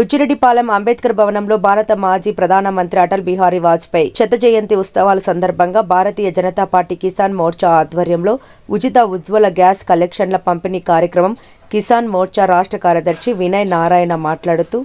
బుచ్చిరెడ్డిపాలెం అంబేద్కర్ భవనంలో భారత మాజీ ప్రధానమంత్రి అటల్ బిహారీ వాజ్పేయి శత జయంతి ఉత్సవాల సందర్భంగా భారతీయ జనతా పార్టీ కిసాన్ మోర్చా ఆధ్వర్యంలో ఉచిత ఉజ్వల గ్యాస్ కలెక్షన్ల పంపిణీ కార్యక్రమం కిసాన్ మోర్చా రాష్ట్ర కార్యదర్శి వినయ్ నారాయణ మాట్లాడుతూ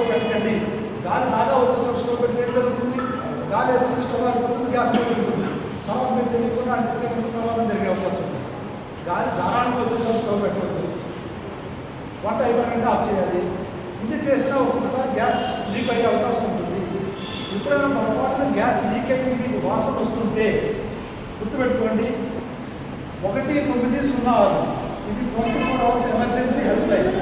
స్టవ్ పెట్టకండి గాలి బాగా వచ్చినప్పుడు స్టవ్ పెడితే ఏం జరుగుతుంది? గాలి వేసి స్టవ్ అయిపోతుంది గ్యాస్ పెరుగుతుంది తర్వాత మీరు తెలియకుండా అంటిస్తే ప్రమాదం జరిగే అవకాశం ఉంది. గాలి దారానికి వచ్చినప్పుడు స్టవ్ పెట్టవద్దు వంట అయిపోయినట్టు ఆఫ్ చేయాలి. ఇది చేసినా ఒక్కొక్కసారి గ్యాస్ లీక్ అయ్యే అవకాశం ఉంటుంది. ఎప్పుడైనా పొరపాటున గ్యాస్ లీక్ అయ్యి మీకు వాసన వస్తుంటే గుర్తుపెట్టుకోండి. ఒకటి తొమ్మిది సున్నా ఆరు. ఇది twenty four hours emergency helpline.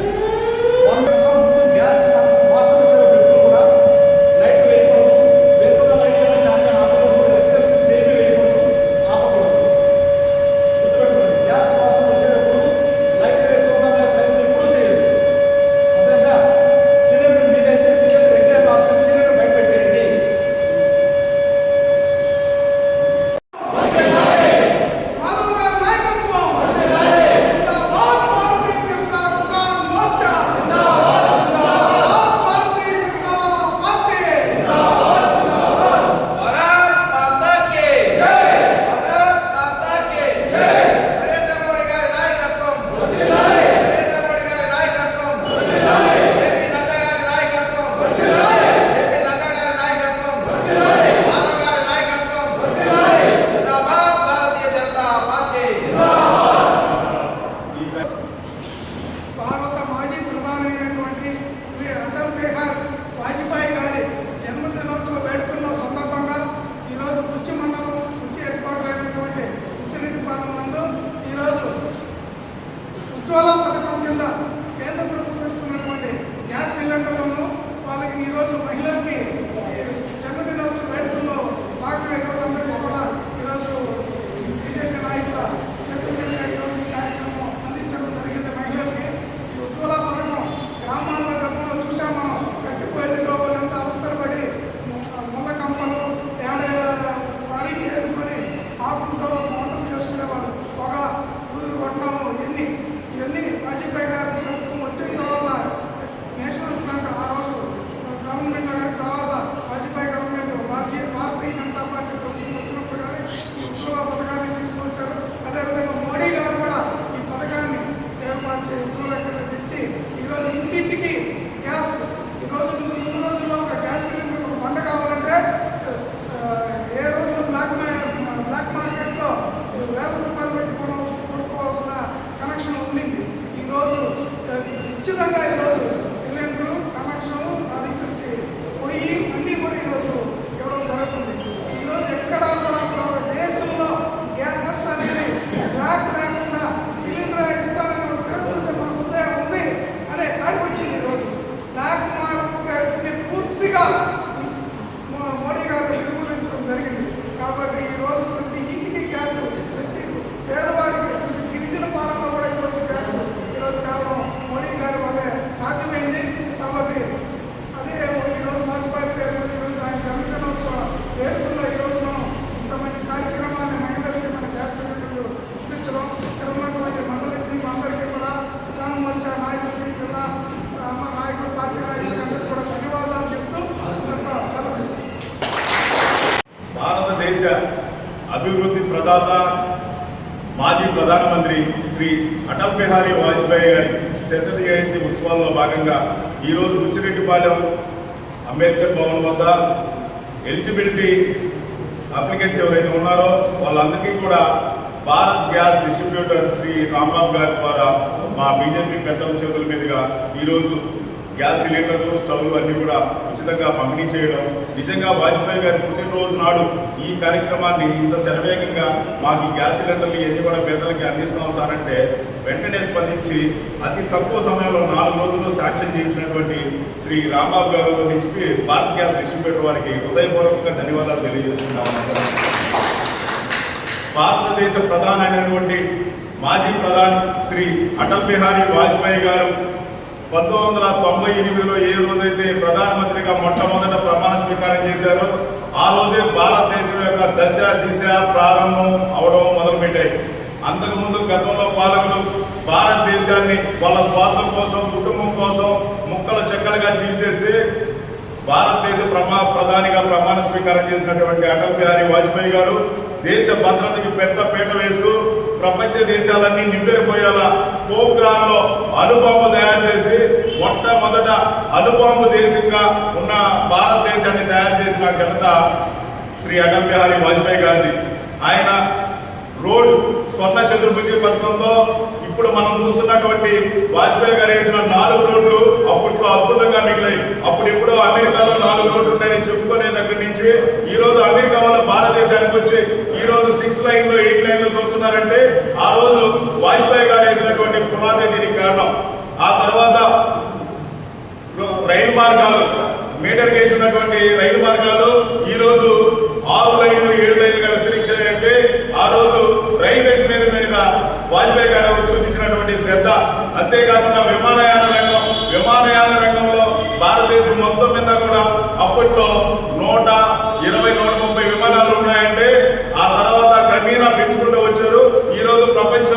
భారతదేశ అభివృద్ధి ప్రదాత మాజీ ప్రధానమంత్రి శ్రీ అటల్ బిహారీ వాజ్పేయి గారి శత జయంతి ఉత్సవాల్లో భాగంగా ఈరోజు ముచ్చిరెడ్డిపాలెం అంబేద్కర్ భవన్ వద్ద ఎలిజిబిలిటీ అప్లికెంట్స్ ఎవరైతే ఉన్నారో వాళ్ళందరికీ కూడా భారత్ గ్యాస్ డిస్ట్రిబ్యూటర్ శ్రీ రాంబాబు గారి ద్వారా మా బీజేపీ పెద్దల చేతుల మీదుగా ఈరోజు గ్యాస్ సిలిండర్లు స్టవ్లు అన్ని కూడా ఉచితంగా పంపిణీ చేయడం. నిజంగా వాజ్పేయి గారి పుట్టినరోజు నాడు ఈ కార్యక్రమాన్ని ఇంత శరవేగంగా మాకు గ్యాస్ సిలిండర్లు ఎన్ని కూడా పేదలకి అందిస్తాం సార్ అంటే వెంటనే స్పందించి అతి తక్కువ సమయంలో నాలుగు రోజుల్లో శాంక్షన్ చేయించినటువంటి శ్రీ రాంబాబు గారు హెచ్పి భారత్ గ్యాస్ డిస్ట్రిబ్యూటర్ వారికి హృదయపూర్వకంగా ధన్యవాదాలు తెలియజేస్తున్నాను భారతదేశ ప్రధానమైనటువంటి అయినటువంటి మాజీ ప్రధాని శ్రీ అటల్ బిహారీ వాజ్పేయి గారు పంతొమ్మిది వందల తొంభై ఎనిమిదిలో ఏ రోజైతే ప్రధానమంత్రిగా మొట్టమొదట ప్రమాణ స్వీకారం చేశారో ఆ రోజే భారతదేశం యొక్క దశ దిశ ప్రారంభం అవడం మొదలుపెట్టాయి. అంతకుముందు గతంలో పాలకులు భారతదేశాన్ని వాళ్ళ స్వార్థం కోసం కుటుంబం కోసం ముక్కలు చెక్కలుగా చీల్చేస్తే భారతదేశ ప్రమా ప్రధానిగా ప్రమాణ స్వీకారం చేసినటువంటి అటల్ బిహారీ వాజ్పేయి గారు దేశ భద్రతకి పెద్ద పీట వేస్తూ ప్రపంచ దేశాలన్నీ నింపెరిపోయేలా పోఖ్రాన్లో అణుబాంబు తయారు చేసి మొట్టమొదట అణుబాంబు దేశంగా ఉన్న భారతదేశాన్ని తయారు చేసిన ఘనత శ్రీ అటల్ బిహారీ వాజ్పేయి గారిది. ఆయన రోడ్ స్వర్ణ చతుర్భుజి పథకంతో ఇప్పుడు మనం చూస్తున్నటువంటి వాజ్పేయి గారు వేసిన నాలుగు రోడ్లు అప్పట్లో అద్భుతంగా మిగిలాయి. అప్పుడు ఎప్పుడో అమెరికాలో నాలుగు రోడ్లు ఉన్నాయని చెప్పుకునే దగ్గర నుంచి ఈ రోజు అమెరికా వాళ్ళు భారతదేశానికి వచ్చి ఈ రోజు సిక్స్ లైన్లో ఎయిట్ లైన్లో చూస్తున్నారంటే ఆ రోజు వాజ్పేయి గారు వేసినటువంటి పునాది దీనికి కారణం. ఆ తర్వాత రైలు మార్గాలు మీటర్ గేజ్ ఉన్నటువంటి రైలు మార్గాలు ఈ రోజు ఆరు లైన్లు ఏడు లైన్లుగా విస్తరించాయంటే ఆ రోజు రైల్వేస్ మీద మీద వాజ్పేయి గారు చూపించినటువంటి శ్రద్ధ. అంతేకాకుండా విమానయాన రంగం విమానయాన రంగంలో భారతదేశం మొత్తం మీద కూడా అప్పట్లో నూట ఇరవై నూట ముప్పై విమానాలు ఉన్నాయంటే ఆ తర్వాత క్రమేణా పెంచుకుంటూ వచ్చారు. ఈ రోజు ప్రపంచ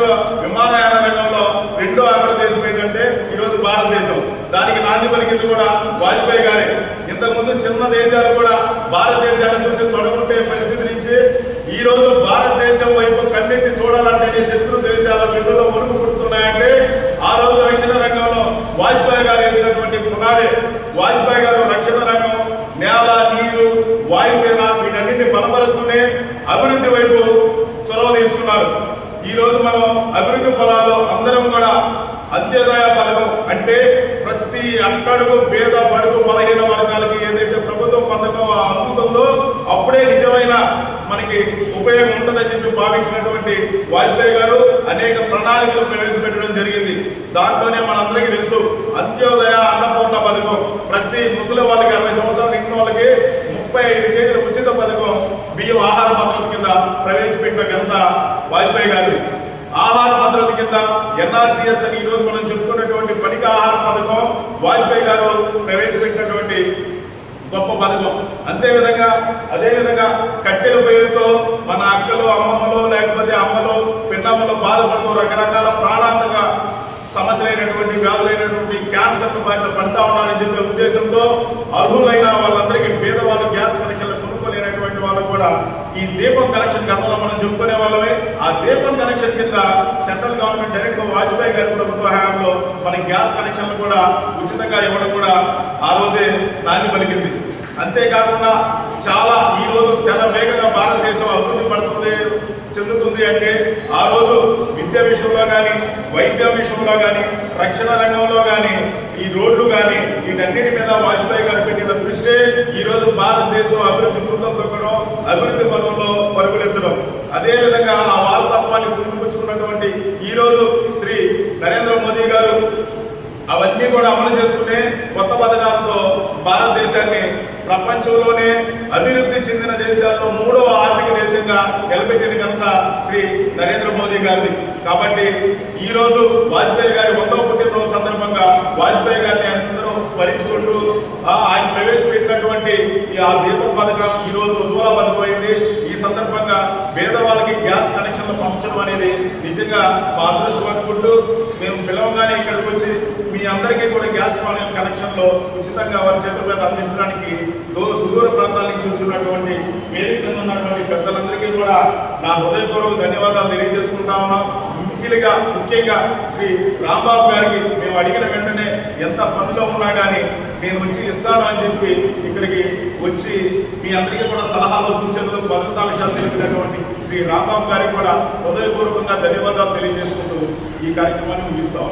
విమానయాన రంగంలో రెండో అగ్రదేశం ఏంటంటే ఈ రోజు భారతదేశం. దానికి నాంది పలికింది కూడా వాజ్పేయి గారే. ఇంతకుముందు చిన్న దేశాలు కూడా భారతదేశాన్ని చూసి తొడగ పరిస్థితి నుంచి ఈ రోజు భారతదేశం వైపు కన్నెత్తి చూడాలంటే శత్రు దేశాల వెన్నులో వణుకు పుట్టుతున్నాయంటే ఆ రోజు రక్షణ రంగంలో వాజ్పేయి గారు వేసినటువంటి పునాది వాజ్పేయి గారు రక్షణ రంగం నేల నీరు వాయుసేన వీటన్నింటిని బలపరుస్తూనే అభివృద్ధి వైపు చొరవ తీసుకున్నారు ఈ రోజు మనం అభివృద్ధి పొలాలు అందరం కూడా అంత్యోదయ పథకం అంటే ప్రతి అట్టడుగు పేద పడుగు బలహీన వర్గాలకి ఏదైతే ప్రభుత్వం పథకం అందుతుందో అప్పుడే నిజమైన మనకి ఉపయోగం ఉంటుందని చెప్పి భావించినటువంటి వాజ్పేయి గారు అనేక ప్రణాళికలు ప్రవేశపెట్టడం జరిగింది. దాంట్లోనే మనందరికీ తెలుసు అంత్యోదయ అన్నపూర్ణ పథకం. ప్రతి ముసలి వాళ్ళకి అరవై సంవత్సరాలు నిండిన వాళ్ళకి ముప్పై ఐదు కేజీల ఉచిత పథకం బియ్యం ఆహార పథకం కింద ప్రవేశపెట్టిన ఘనత వాజ్పేయి గారిది. ఆహార భద్రత కింద ఎన్ఆర్జీఎస్ అని ఈ రోజు మనం చెప్పుకున్నటువంటి పనిక ఆహార పథకం వాజ్పేయి గారు ప్రవేశపెట్టినటువంటి గొప్ప పథకం. అంతేవిధంగా అదేవిధంగా కట్టెల పేరుతో మన అక్కలు అమ్మమ్మలో లేకపోతే అమ్మలో పిన్నమ్మలు బాధపడుతూ రకరకాల ప్రాణాంతక సమస్యలైనటువంటి వ్యాధులైనటువంటి క్యాన్సర్ బారిన పడతా ఉన్నారని చెప్పే ఉద్దేశంతో అర్హులైన వాళ్ళందరికీ పేదవాళ్ళు గ్యాస్ కనెక్షన్ కూడా ఈ దీపం కనెక్షన్ గతంలో మనం చెప్పుకునే వాళ్ళమే. ఆ దీపం కనెక్షన్ కింద సెంట్రల్ గవర్నమెంట్ డైరెక్ట్గా వాజ్పేయి గారి ప్రభుత్వ హయాంలో మన గ్యాస్ కనెక్షన్లు కూడా ఉచితంగా ఇవ్వడం కూడా ఆ రోజే నాంది పలికింది. అంతేకాకుండా చాలా ఈ రోజు చాలా వేగంగా భారతదేశం అభివృద్ధి పడుతుంది చెందుతుంది అంటే ఆ రోజు విద్య విషయంలో కానీ వైద్యం విషయంలో కానీ రక్షణ రంగంలో కానీ ఈ రోడ్లు కానీ వీటన్నిటి మీద వాజ్పేయి గారు పెట్టిన ఈ రోజు భారతదేశం అభివృద్ధి బృందం తొక్కడం అభివృద్ధి పదంలో పరుగులెత్తడం. అదే విధంగా ఆ వారసత్వాన్ని పుణిపుచ్చుకున్నటువంటి ఈ రోజు శ్రీ నరేంద్ర మోదీ గారు అవన్నీ కూడా అమలు చేస్తూనే కొత్త పథకాలతో భారతదేశాన్ని ప్రపంచంలోనే అభివృద్ధి చెందిన దేశాల్లో మూడవ ఆర్థిక దేశంగా నిలబెట్టిన కనుక శ్రీ నరేంద్ర మోదీ గారిది. కాబట్టి ఈ రోజు వాజ్పేయి గారి వందో పుట్టినరోజు సందర్భంగా వాజ్పేయి గారిని అందరూ స్మరించుకుంటూ ఆయన ప్రవేశపెట్టినటువంటి ఈ ఆ దీపం పథకం ఈ రోజు ఉజ్వల పథకం అయింది ఈ సందర్భంగా పేదవాళ్ళకి గ్యాస్ కనెక్షన్లు పంపించడం అనేది నిజంగా మా అదృష్టం అనుకుంటూ మేము పిలవగానే ఇక్కడికి వచ్చి మీ అందరికీ కూడా గ్యాస్ కనెక్షన్లో ఉచితంగా వారి చేతుల మీద అందించడానికి సుదూర ప్రాంతాల నుంచి వచ్చినటువంటి వేదిక ఉన్నటువంటి పెద్దలందరికీ కూడా నా హృదయపూర్వక ధన్యవాదాలు తెలియజేసుకుంటా ఉన్నాం. ముఖ్యంగా ముఖ్యంగా శ్రీ రాంబాబు గారికి మేము అడిగిన వెంటనే ఎంత పనిలో ఉన్నా కానీ నేను వచ్చి ఇస్తాను అని చెప్పి ఇక్కడికి వచ్చి మీ అందరికీ కూడా సలహాలు సూచనలు భద్రతా విషయాలు తెలిపినటువంటి శ్రీ రాంబాబు గారికి కూడా హృదయపూర్వకంగా ధన్యవాదాలు తెలియజేసుకుంటూ ఈ కార్యక్రమాన్ని ముగిస్తా